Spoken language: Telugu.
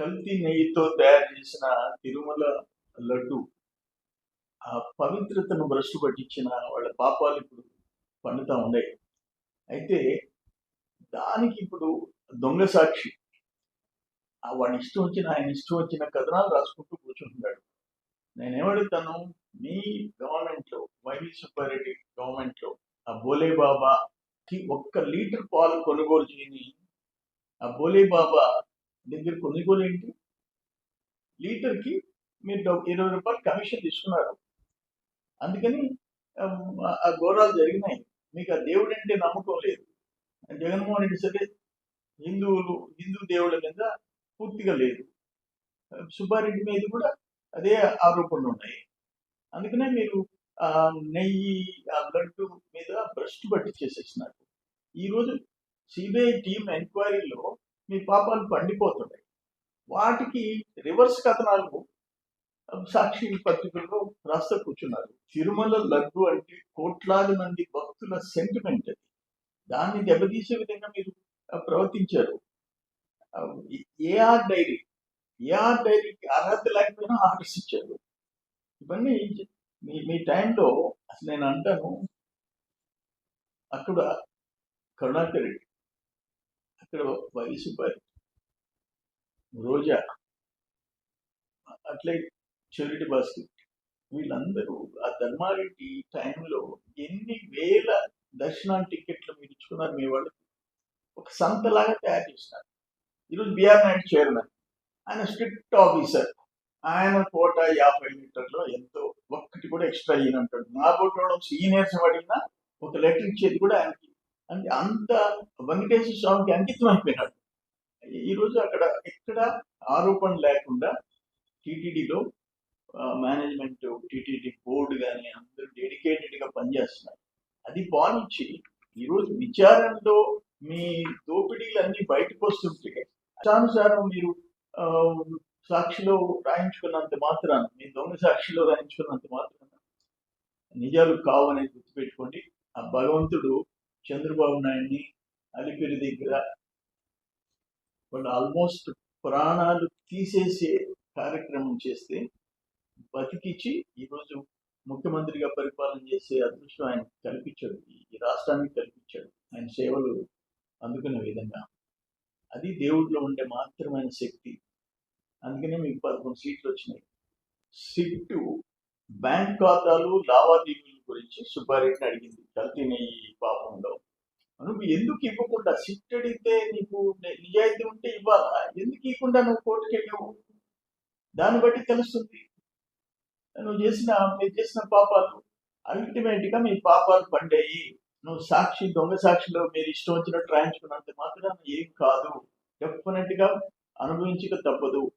కల్తీ నెయ్యితో తయారు చేసిన తిరుమల లడ్డు ఆ పవిత్రతను భ్రష్టు పట్టించిన వాళ్ళ పాపాలు ఇప్పుడు పండుతా ఉన్నాయి. అయితే దానికి ఇప్పుడు దొంగ సాక్షి ఆ వాడి ఇష్టం వచ్చిన ఆయన ఇష్టం వచ్చిన కథనాలు రాసుకుంటూ కూర్చుంటున్నాడు. నేనేమడుగుతాను మీ గవర్నమెంట్లో వైవి సుబ్బారెడ్డి గవర్నమెంట్లో ఆ బోలే బాబాకి ఒక్క లీటర్ పాలు కొనుగోలు చేయని ఆ బోలే బాబా దగ్గర కొనుగోలు ఏంటి? లీటర్కి మీరు డబ్బు- ఇరవై రూపాయలు కమిషన్ తీసుకున్నారు. అందుకని ఆ, ఆ ఘోరాలు జరిగినాయి. మీకు ఆ దేవుడు అంటే నమ్మకం లేదు. జగన్మోహన్ రెడ్డి సరే హిందువులు హిందూ దేవుళ్ళ మీద పూర్తిగా లేదు. సుబ్బారెడ్డి మీద కూడా అదే ఆరోపణలు ఉన్నాయి. అందుకనే మీరు ఆ నెయ్యి ఆ లడ్డు మీద భ్రష్టు పట్టి చేసేసినారు ఈరోజు సిబిఐ టీం ఎంక్వైరీలో మీ పాపాలు పండిపోతున్నాయి. వాటికి రివర్స్ కథనాలు సాక్షి పత్రికల్లో రాస్తా కూర్చున్నారు. తిరుమల లడ్డు అంటే కోట్లాది మంది భక్తుల సెంటిమెంట్ అది. దాన్ని దెబ్బతీసే విధంగా మీరు ప్రవర్తించారు. ఏఆర్ డైరీ ఏఆర్ డైరీకి అర్హత లేకపోయినా ఆర్డర్స్ ఇచ్చారు. ఇవన్నీ మీ మీ టైంలో అసలు నేను అంటాను అక్కడ కరుణాకర్ రెడ్డి అక్కడ వయసుపై రోజా. అట్లే చెరిటి బాస్కెట్ వీళ్ళందరూ ఆ ధర్మారెడ్డి టైంలో ఎన్ని వేల దర్శనం టికెట్లు మీరు ఇచ్చుకున్నారు మీ వాళ్ళకి ఒక సంతలాగా తయారు చేసినారు. ఈరోజు బీఆర్ నాయుడు చైర్మన్. ఆయన స్ట్రిక్ట్ ఆఫీసర్. ఆయన కోట యాభై మీటర్లో ఎంతో ఒక్కటి కూడా ఎక్స్ట్రా ఇయ్యనంటాడు నా బోర్డు సీనియర్స్ పడిన ఒక లెటర్ ఇచ్చేది కూడా ఆయన అంటే అంత వెంకటేశ్వర స్వామికి అంకితం అయిపోయినాడు ఈరోజు అక్కడ ఎక్కడ ఆరోపణ లేకుండా టీటీడీలో మేనేజ్మెంట్ టీటీడీ బోర్డు కానీ అందరూ డెడికేటెడ్గా పనిచేస్తున్నారు. అది బాగుంచి ఈరోజు విచారణలో మీ దోపిడీలు అన్ని బయటకు వస్తుంటే ఇష్టానుసారం మీరు సాక్షిలో రాయించుకున్నంత మాత్రాన మీ దొంగ సాక్షిలో రాయించుకున్నంత మాత్రాన నిజాలు కావు అనేది గుర్తుపెట్టుకోండి. ఆ భగవంతుడు చంద్రబాబు నాయుడిని అలిపిరి దగ్గర వాళ్ళు ఆల్మోస్ట్ ప్రాణాలు తీసేసే కార్యక్రమం చేస్తే బతికిచ్చి ఈరోజు ముఖ్యమంత్రిగా పరిపాలన చేసే అదృష్టం ఆయన కల్పించాడు. ఈ- రాష్ట్రానికి కల్పించాడు. ఆయన సేవలు అందుకున్న విధంగా. అది దేవుడిలో ఉండే మాత్రమైన శక్తి. అందుకనే మీకు పదకొండు సీట్లు వచ్చినాయి. సిట్టు బ్యాంక్ ఖాతాలు లావాదేవీల గురించి సుబ్బారెడ్డిని అడిగింది. కల్తీ నెయ్యి పాపంలో. నువ్వు ఎందుకు ఇవ్వకుండా సిట్టెడ్ ఇస్తే నీకు నిజాయితీ ఉంటే ఇవ్వాలా? ఎందుకు ఇవ్వకుండా నువ్వు కోర్టుకి వెళ్ళావు? దాన్ని బట్టి తెలుస్తుంది. నువ్వు చేసిన మీరు చేసిన పాపాలు అల్టిమేట్గా మీ పాపాలు పండాయి. నువ్వు సాక్షి దొంగ సాక్షిలో మీరు ఇష్టం వచ్చినట్టు రాయించుకున్నంత మాత్రం ఏం కాదు. డెఫినెట్గా అనుభవించక తప్పదు.